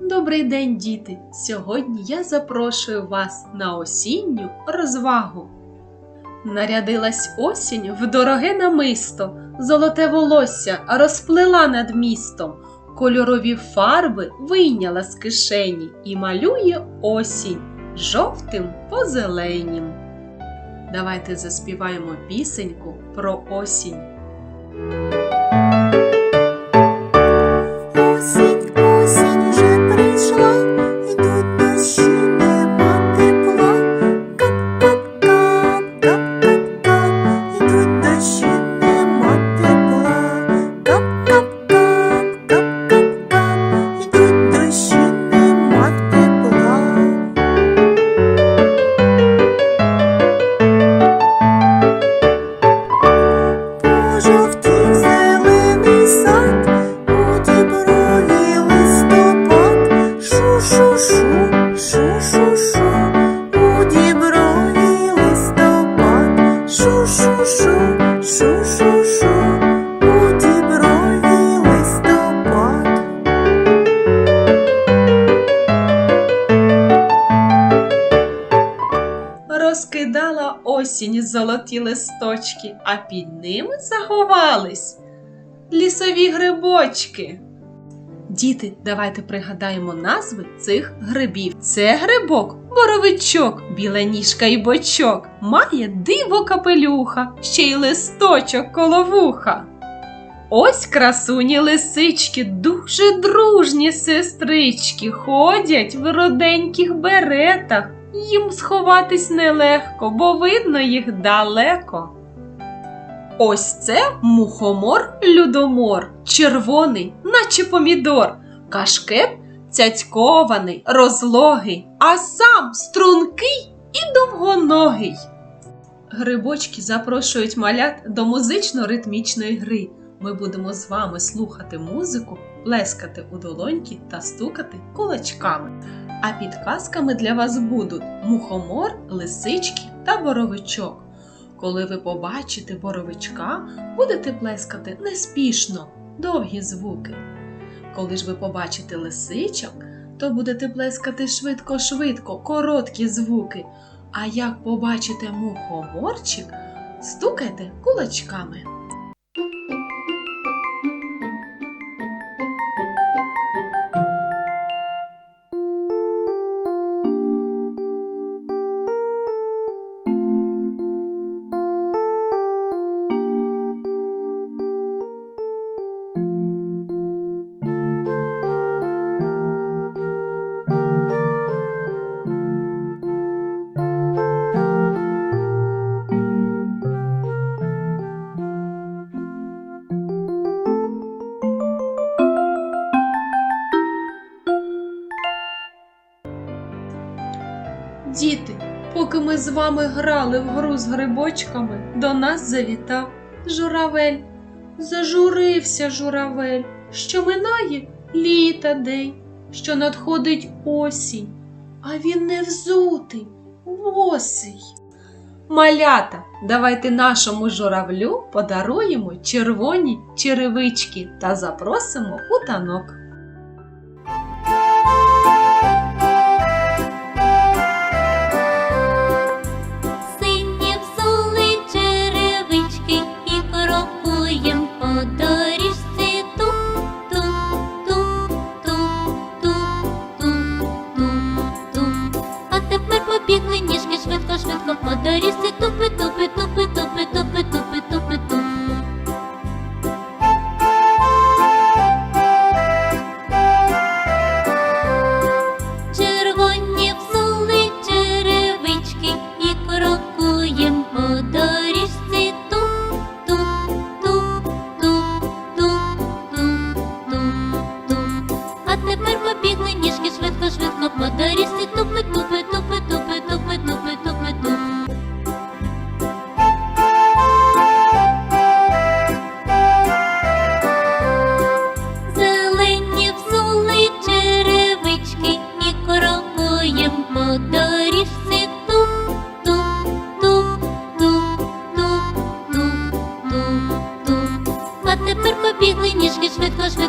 Добрий день, діти! Сьогодні я запрошую вас на осінню розвагу. Нарядилась осінь в дороге намисто, золоте волосся розплела над містом, кольорові фарби вийняла з кишені і малює осінь жовтим по зеленім. Давайте заспіваємо пісеньку про. Осінь, Розкидала осінь золоті листочки, а під ними заховались лісові грибочки. Діти, давайте пригадаємо назви цих грибів. Це грибок, боровичок, біла ніжка і бочок, має диво капелюха, ще й листочок коло вуха. Ось красуні лисички, дуже дружні сестрички, ходять в роденьких беретах. Їм сховатись нелегко, бо видно їх далеко. Ось це мухомор людомор, червоний, наче помідор, кашкет цяцькований, розлогий, а сам стрункий і довгоногий. Грибочки запрошують малят до музично-ритмічної гри. Ми будемо з вами слухати музику, плескати у долоньки та стукати кулачками. А підказками для вас будуть мухомор, лисички та боровичок. Коли ви побачите боровичка, будете плескати неспішно, довгі звуки. Коли ж ви побачите лисичок, то будете плескати швидко-швидко, короткі звуки. А як побачите мухоморчик, стукайте кулачками. Діти, поки ми з вами грали в гру з грибочками, до нас завітав журавель. Зажурився журавель, що минає літа день, що надходить осінь, а він не взутий, босий. Малята, давайте нашому журавлю подаруємо червоні черевички та запросимо у танок. Крокуєм по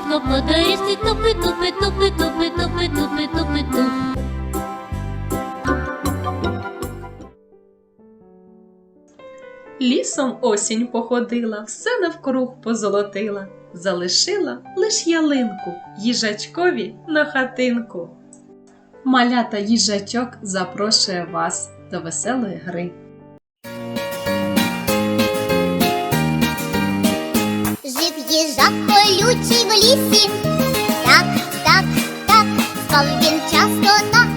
по доріжці тупи, тупи, тупи, тупи, тупи, тупи, тупи. Лісом осінь походила, все навкруг позолотила, залишила лиш ялинку їжачкові на хатинку. Малята їжачок запрошує вас до веселої гри. Зід їжак колючий в лісі. Так, так, так, спав він часто на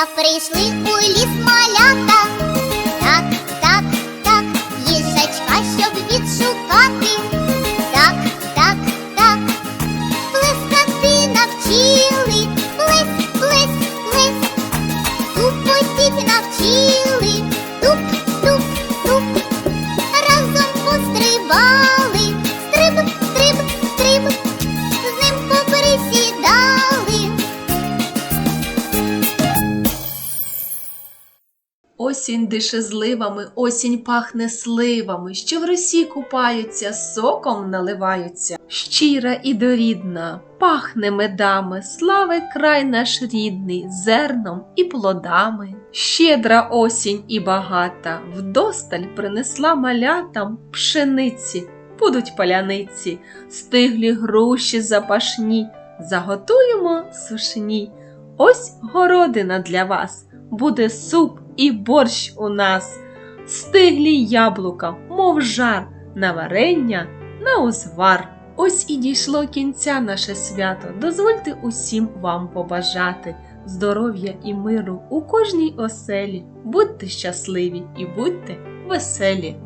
Та прийшли у ліс Осінь дише зливами, осінь пахне сливами, що в росі купаються, соком наливаються. Щира і дорідна, пахне медами, слави край наш рідний, зерном і плодами. Щедра осінь і багата, вдосталь принесла малятам пшениці, будуть паляниці, стиглі груші запашні, заготуємо сушні. Ось городина для вас, буде суп і борщ у нас, стиглі яблука, мов жар, на варення, на узвар. Ось і дійшло кінця наше свято. Дозвольте усім вам побажати здоров'я і миру у кожній оселі. Будьте щасливі і будьте веселі.